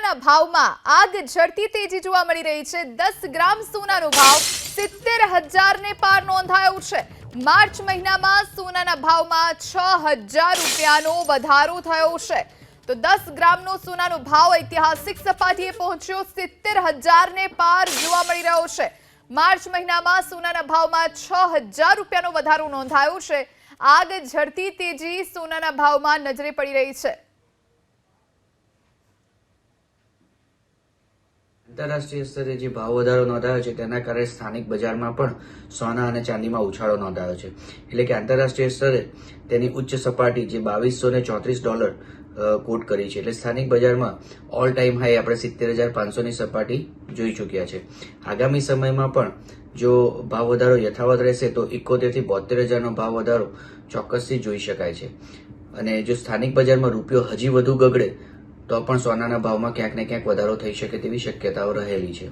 સોનાના ભાવમાં આગ ઝડતી તેજી જોવા મળી રહી છે. દસ ગ્રામ સોનાનો ભાવ સિત્તેર હજારને પાર નોંધાયો છે. માર્ચ મહિનામાં સોનાના ભાવમાં છ હજાર રૂપિયાનો વધારો થયો છે. તો દસ ગ્રામનો સોનાનો ભાવ ઐતિહાસિક સપાટીએ પહોંચ્યો. સિત્તેર હજારને પાર જોવા મળી રહ્યો છે. માર્ચ મહિનામાં સોનાના ભાવમાં છ હજાર રૂપિયાનો વધારો નોંધાયો છે. આગ ઝડતી તેજી સોનાના ભાવમાં નજરે પડી રહી છે. આંતરરાષ્ટ્રીય સ્તરે જે ભાવ વધારો નોંધાયો છે, તેના કારણે સ્થાનિક બજારમાં પણ સોના અને ચાંદીમાં ઉછાળો નોંધાયો છે. એટલે કે આંતરરાષ્ટ્રીય સ્તરે તેની ઉચ્ચ સપાટી જે બાવીસો ને ચોત્રીસ ડોલર કોટ કરી છે. એટલે સ્થાનિક બજારમાં ઓલ ટાઈમ હાઈ આપણે સિત્તેર હજાર પાંચસોની સપાટી જોઈ ચૂક્યા છે. આગામી સમયમાં પણ જો ભાવ વધારો યથાવત રહેશે, તો ઇકોતેરથી બોતેર હજારનો ભાવ વધારો ચોક્કસથી જોઈ શકાય છે. અને જો સ્થાનિક બજારમાં રૂપિયો હજી વધુ ગગડે તો પણ સોનાના ભાવમાં ક્યાંક ને ક્યાંક વધારો થઈ શકે તેવી શક્યતાઓ રહેલી છે.